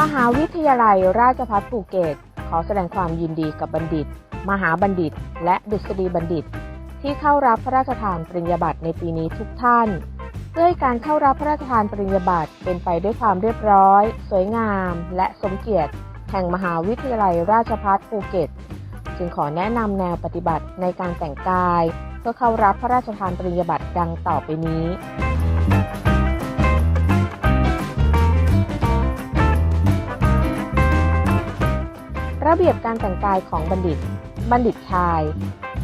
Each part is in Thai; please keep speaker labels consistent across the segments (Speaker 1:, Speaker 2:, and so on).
Speaker 1: มหาวิทยาลัยราชภัฏภูเก็ต ขอแสดงความยินดีกับบัณฑิต มหาบัณฑิต และดุษฎีบัณฑิต ที่เข้ารับพระราชทานปริญญาบัตรในปีนี้ทุกท่านเพื่อให้การเข้ารับพระราชทานปริญญาบัตรเป็นไปด้วยความเรียบร้อย สวยงาม และสมเกียรติ แห่งมหาวิทยาลัยราชภัฏภูเก็ต จึงขอแนะนำแนวปฏิบัติในการแต่งกาย เพื่อเข้ารับพระราชทานปริญญาบัตรดังต่อไปนี้ เบียบการแต่งกายของบัณฑิต บัณฑิตชาย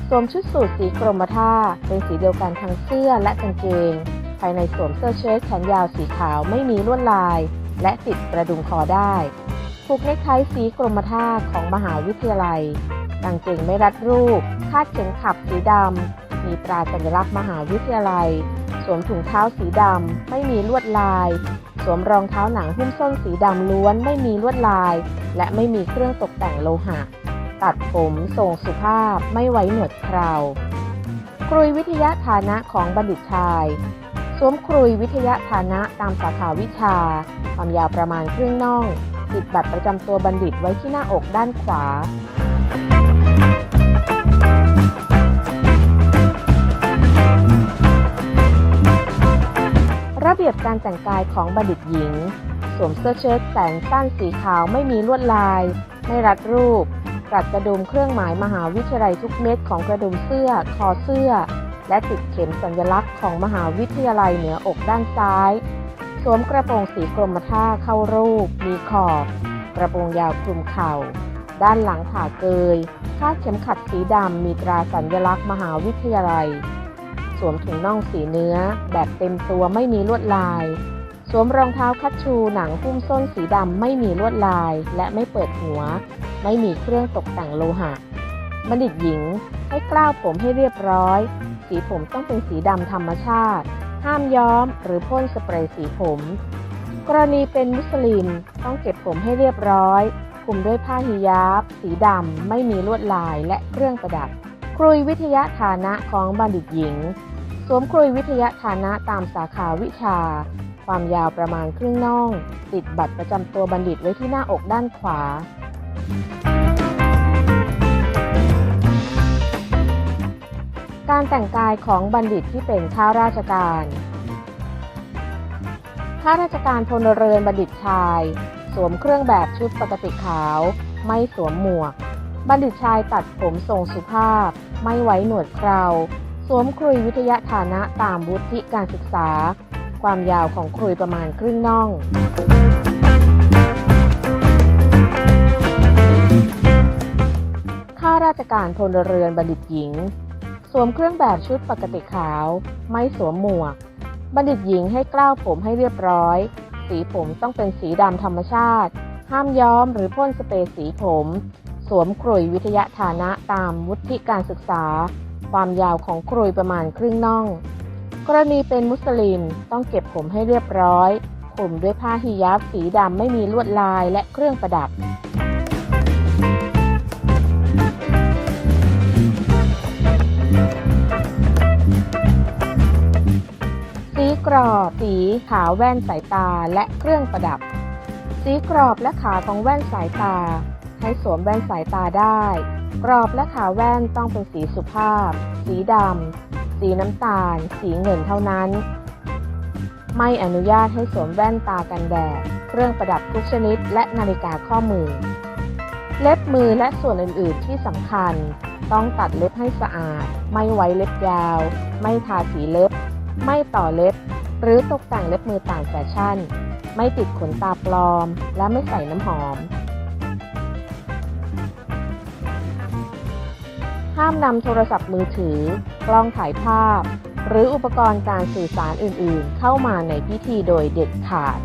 Speaker 1: สวมชุดสูทสีกรมท่าเป็นสีเดียวกันทั้งเสื้อและกางเกง ภายในสวมเสื้อเชิ้ตแขนยาวสีขาวไม่มีลวดลาย และติดกระดุมคอได้ผูกเนคไทสีกรมท่าของมหาวิทยาลัยกางเกงไม่รัดรูป คาดเข็มขับสีดำ มีตราสัญลักษณ์มหาวิทยาลัย สวมถุงเท้าสีดำ ไม่มีลวดลาย สวมรองเท้าหนังหุ้มส้นสีดำล้วนไม่มีลวดลาย และไม่มีเครื่องตกแต่งโลหะ ตัดผมทรงสุภาพไม่ไว้หนวดเคราวครุยวิทยาฐานะของบัณฑิตชาย สวมครุยวิทยาฐานะตามสาขาวิชา ความยาวประมาณครึ่งน่องติดบัตรประจำตัวบัณฑิตไว้ที่หน้าอกด้านขวา การแต่งกายของบัณฑิตหญิง สวมเสื้อเชิ้ตแขนสั้นสีขาวไม่มีลวดลาย ไม่รัดรูปกัดกระดุมเครื่องหมายมหาวิทยาลัยทุกเม็ดของกระดุมเสื้อ คอเสื้อ และติดเข็มสัญลักษณ์ของมหาวิทยาลัยเหนืออกด้านซ้าย สวมกระโปรงสีกรมท่าเข้ารูป มีขอบ กระโปรงยาวคลุมเข่า ด้านหลังผ่าเกยคาดเข็มขัดสีดำมีตราสัญลักษณ์มหาวิทยาลัย วมถุงน่องสีเนื้อ แบบเต็มตัวไม่มีลวดลาย สวมรองเท้าคัชชูหนังหุ้มส้นสีดำไม่มีลวดลาย และไม่เปิดหัว ไม่มีเครื่องตกแต่งโลหะบัณฑิตหญิงให้กล้าวผมให้เรียบร้อย สีผมต้องเป็นสีดำธรรมชาติ ห้ามย้อมหรือพ่นสเปรย์สีผม กรณีเป็นมุสลิมต้องเก็บผมให้เรียบร้อยคลุมด้วยผ้าฮิญาบ สีดำไม่มีลวดลายและเครื่องประดับ ครุยวิทยาฐานะของบัณฑิตหญิง สวมครุยวิทยาฐานะตามสาขาวิชา ความยาวประมาณครึ่งน่อง ติดบัตรประจำตัวบัณฑิตไว้ที่หน้าอกด้านขวา การแต่งกายของบัณฑิตที่เป็นข้าราชการข้าราชการพลเรือนบัณฑิตชาย สวมเครื่องแบบชุดปกติขาว ไม่สวมหมวก บัณฑิตชายตัดผมทรงสุภาพ ไม่ไว้หนวดเครา สวมครุยวิทยาฐานะตามวุฒิการศึกษา ความยาวของครุยประมาณครึ่งน่องข้าราชการพลเรือนบัณฑิตหญิง สวมเครื่องแบบชุดปกติขาว ไม่สวมหมวก บัณฑิตหญิงให้กล้าวผมให้เรียบร้อย สีผมต้องเป็นสีดำธรรมชาติ ห้ามย้อมหรือพ่นสเปรย์สีผม สวมกรุยวิทยาฐานะตามวุฒิการศึกษา ความยาวของกรุยประมาณครึ่งน่อง กรณีเป็นมุสลิมต้องเก็บผมให้เรียบร้อยคลุมด้วยผ้าฮิญาบสีดำไม่มีลวดลายและเครื่องประดับ สีกรอบ สีขาวแว่นสายตาและเครื่องประดับ สีกรอบและขาของแว่นสายตา ให้สวมแว่นสายตาได้ กรอบและขาแว่นต้องเป็นสีสุภาพ สีดำ สีน้ำตาล สีเงินเท่านั้น ไม่อนุญาตให้สวมแว่นตากันแดด เครื่องประดับทุกชนิด และนาฬิกาข้อมือ เล็บมือและส่วนอื่น ๆ ที่สำคัญ ต้องตัดเล็บให้สะอาด ไม่ไว้เล็บยาว ไม่ทาสีเล็บ ไม่ต่อเล็บ หรือตกแต่งเล็บมือต่างแฟชั่น ไม่ติดขนตาปลอม และไม่ใส่น้ำหอม ห้ามนำโทรศัพท์มือถือ กล้องถ่ายภาพ หรืออุปกรณ์การสื่อสารอื่นๆ เข้ามาในพิธีโดยเด็ดขาด